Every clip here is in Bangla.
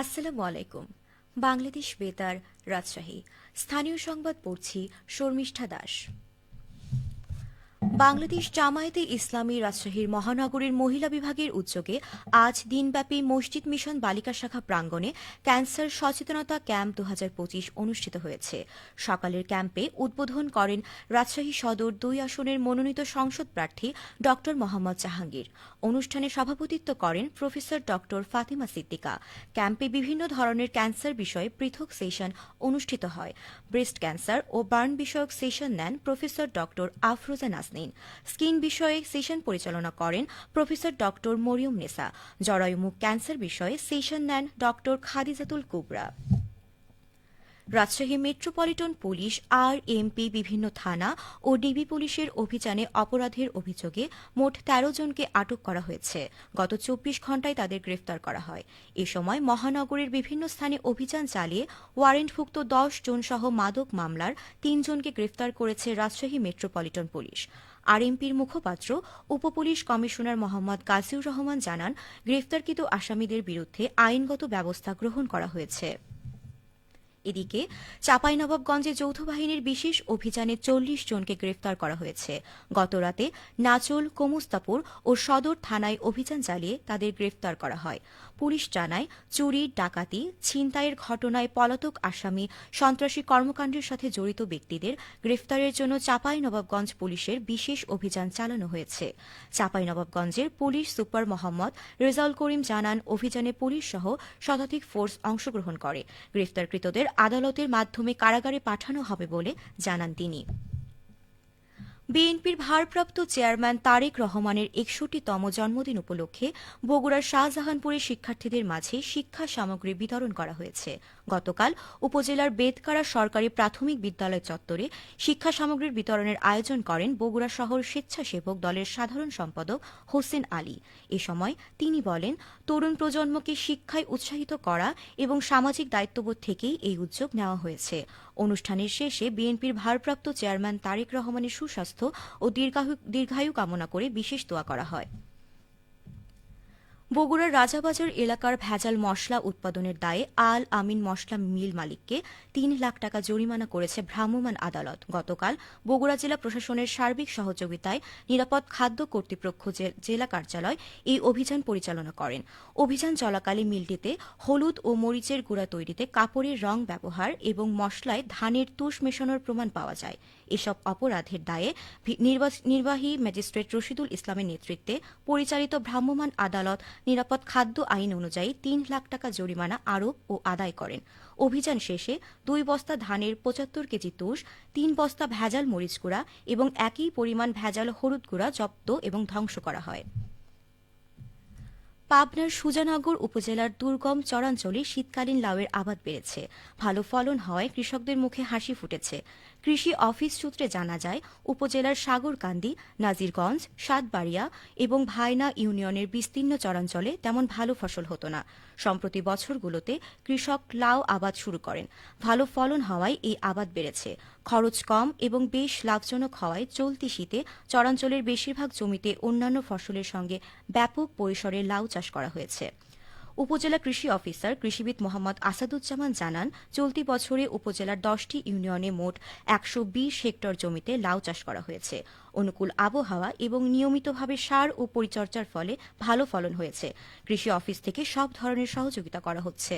আসসালামু আলাইকুম। বাংলাদেশ বেতার রাজশাহী। স্থানীয় সংবাদ পড়ছি শর্মিষ্ঠা দাস। বাংলাদেশ জামায়াতে ইসলামী রাজশাহীর মহানগরীর মহিলা বিভাগের উদ্যোগে আজ দিনব্যাপী মসজিদ মিশন বালিকা শাখা প্রাঙ্গণে ক্যান্সার সচেতনতা ক্যাম্প দু হাজার পঁচিশ অনুষ্ঠিত হয়েছে। সকালের ক্যাম্পে উদ্বোধন করেন রাজশাহী সদর দুই আসনের মনোনীত সংসদ প্রার্থী ড মোহাম্মদ জাহাঙ্গীর। অনুষ্ঠানে সভাপতিত্ব করেন প্রফেসর ড ফাতিমা সিদ্দিকা। ক্যাম্পে বিভিন্ন ধরনের ক্যান্সার বিষয়ে পৃথক সেশন অনুষ্ঠিত হয়। ব্রেস্ট ক্যান্সার ও বার্ন বিষয়ক সেশন নেন প্রফেসর ড আফরোজা নাসনিন স্কিন বিষয়ে সেশন পরিচালনা করেন প্রফেসর ডক্টর মরিয়ম নেসা। জরায়ুমুখ ক্যান্সার বিষয়ে সেশন নেন doctor Khadijatul Kubra. Rajshahi metropolitan police, R MP বিভিন্ন থানা ও ডিবি পুলিশের অভিযানে অপরাধের অভিযোগে মোট তেরো জনকে আটক করা হয়েছে। গত চব্বিশ ঘণ্টায় তাদের গ্রেফতার করা হয়। এ সময় মহানগরীর বিভিন্ন স্থানে অভিযান চালিয়ে ওয়ারেন্টভুক্ত দশ জন সহ মাদক মামলার তিনজনকে গ্রেফতার করেছে রাজশাহী মেট্রোপলিটন পুলিশ। আরএমপির মুখপাত্র, উপপুলিশ কমিশনার মোহাম্মদ কাজিউর রহমান জানান, গ্রেফতারকৃত আসামিদের বিরুদ্ধে আইনগত ব্যবস্থা গ্রহণ করা হয়েছে। এদিকে চাঁপাইনবাবগঞ্জে যৌথ বাহিনীর বিশেষ অভিযানে চল্লিশ জনকে গ্রেফতার করা হয়েছে। গতরাতে নাচল, কমুস্তাপুর ও সদর থানায় অভিযান চালিয়ে তাদের গ্রেফতার করা হয়। পুলিশ জানায়, চুরি, ডাকাতি, ছিনতাইয়ের ঘটনায় পলাতক আসামি, সন্ত্রাসী কর্মকাণ্ডের সাথে জড়িত ব্যক্তিদের গ্রেফতারের জন্য চাঁপাইনবাবগঞ্জ পুলিশের বিশেষ অভিযান চালানো হয়েছে। চাঁপাইনবাবগঞ্জের পুলিশ সুপার মোহাম্মদ রেজাউল করিম জানান, অভিযানে পুলিশ সহ শতাধিক ফোর্স অংশগ্রহণ করে। গ্রেফতারকৃতদের আদালতের মাধ্যমে কারাগারে পাঠানো হবে বলে জানান তিনি। বিএনপির ভারপ্রাপ্ত চেয়ারম্যান তারেক রহমানের একষট্টিতম জন্মদিন উপলক্ষে বগুড়ার শাহজাহানপুরের শিক্ষার্থীদের মাঝে শিক্ষা সামগ্রী বিতরণ করা হয়েছে। গতকাল উপজেলার বেদকারা সরকারি প্রাথমিক বিদ্যালয় চত্বরে শিক্ষা সামগ্রীর বিতরণের আয়োজন করেন বগুড়া শহর স্বেচ্ছাসেবক দলের সাধারণ সম্পাদক হোসেন আলী। এ সময় তিনি বলেন, তরুণ প্রজন্মকে শিক্ষায় উৎসাহিত করা এবং সামাজিক দায়িত্ববোধ থেকেই এই উদ্যোগ নেওয়া হয়েছে। অনুষ্ঠানের শেষে বিএনপির ভারপ্রাপ্ত চেয়ারম্যান তারেক রহমানের সুস্বাস্থ্য ও দীর্ঘায়ু কামনা করে বিশেষ দোয়া করা হয়। বগুড়ার রাজাবাজার এলাকার ভেজাল মশলা উৎপাদনের দায়ে আল আমিন মশলা মিল মালিককে তিন লাখ টাকা জরিমানা করেছে ভ্রাম্যমাণ আদালত। গতকাল বগুড়া জেলা প্রশাসনের সার্বিক সহযোগিতায় নিরাপদ খাদ্য কর্তৃপক্ষ জেলা কার্যালয় এই অভিযান পরিচালনা করেন। অভিযান চলাকালে মিলটিতে হলুদ ও মরিচের গুঁড়া তৈরিতে কাপড়ের রং ব্যবহার এবং মশলায় ধানের তুষ মেশানোর প্রমাণ পাওয়া যায়। এসব অপরাধের দায়ে নির্বাহী ম্যাজিস্ট্রেট রশিদুল ইসলামের নেতৃত্বে পরিচালিত ভ্রাম্যমাণ আদালত নিরাপদ খাদ্য আইন অনুযায়ী তিন লাখ টাকা জরিমানা আরোপ ও আদায় করেন। অভিযান শেষে দুই বস্তা ধানের পঁচাত্তর কেজি তুষ, তিন বস্তা ভেজাল মরিচ গুঁড়া এবং একই পরিমাণ ভেজাল হলুদ গুঁড়া জব্দ এবং ধ্বংস করা হয়। পাবনার সুজানগর উপজেলার দুর্গম চরাঞ্চলে শীতকালীন লাউয়ের আবাদ বেড়েছে। ভালো ফলন হওয়ায় কৃষকদের মুখে হাসি ফুটেছে। কৃষি অফিস সূত্রে জানা যায়, উপজেলার সাগরকান্দি, নাজিরগঞ্জ, সাতবাড়িয়া এবং ভাইনা ইউনিয়নের বিস্তীর্ণ চরাঞ্চলে তেমন ভালো ফসল হতো না। সম্প্রতি বছরগুলোতে কৃষক লাউ আবাদ শুরু করেন। ভালো ফলন হওয়ায় এই আবাদ বেড়েছে। খরচ কম এবং বেশ লাভজনক হওয়ায় চলতি শীতে চরাঞ্চলের বেশিরভাগ জমিতে অন্যান্য ফসলের সঙ্গে ব্যাপক পরিসরে লাউ চাষ করা হয়েছে। উপজেলা কৃষি অফিসার কৃষিবিদ মোহাম্মদ আসাদুজ্জামান জানান, চলতি বছরে উপজেলার দশটি ইউনিয়নে মোট একশো বিশ হেক্টর জমিতে লাউ চাষ করা হয়েছে। অনুকূল আবহাওয়া এবং নিয়মিতভাবে সার ও পরিচর্যার ফলে ভালো ফলন হয়েছে। কৃষি অফিস থেকে সব ধরনের সহযোগিতা করা হচ্ছে।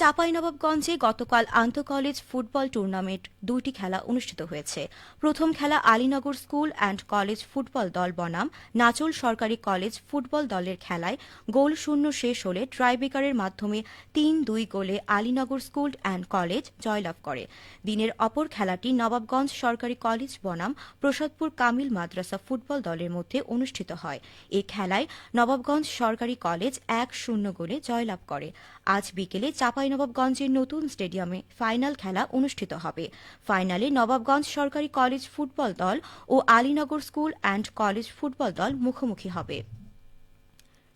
চাঁপাইনবাবগঞ্জে গতকাল আন্তঃ কলেজ ফুটবল টুর্নামেন্ট দুইটি খেলা অনুষ্ঠিত হয়েছে। প্রথম খেলা Alinagar school and college football দল বনাম। নাচল সরকারি কলেজ ফুটবল দলের খেলায় গোল শূন্য শেষ হলে ট্রাইবেকারের মাধ্যমে তিন দুই গোলে আলীনগর স্কুল অ্যান্ড কলেজ জয়লাভ করে। দিনের অপর খেলাটি নবাবগঞ্জ সরকারি কলেজ বনাম প্রসাদপুর কামিল মাদ্রাসা ফুটবল দলের মধ্যে অনুষ্ঠিত হয়। এ খেলায় নবাবগঞ্জ সরকারি কলেজ এক শূন্য গোলে জয়লাভ করে। আজ বিকেলে চাঁপাইনবাবগঞ্জের নতুন স্টেডিয়ামে ফাইনাল খেলা অনুষ্ঠিত হবে। ফাইনালে নবাবগঞ্জ সরকারি কলেজ ফুটবল দল ও Alinagar school and college football দল মুখোমুখি হবে।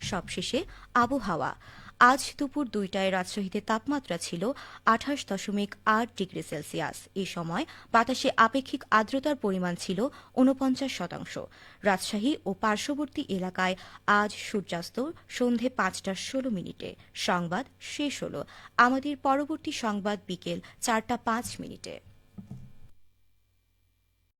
সবশেষে আবহাওয়া। আজ দুপুর দুইটায় রাজশাহীতে তাপমাত্রা ছিল আঠাশ দশমিক আট ডিগ্রি সেলসিয়াস। এ সময় বাতাসে আপেক্ষিক আর্দ্রতার পরিমাণ ছিল ঊনপঞ্চাশ শতাংশ। রাজশাহী ও পার্শ্ববর্তী এলাকায় আজ সূর্যাস্ত সন্ধে পাঁচটা ষোলো মিনিটে। সংবাদ শেষ হল। আমাদের পরবর্তী সংবাদ বিকেল চারটা পাঁচ মিনিটে।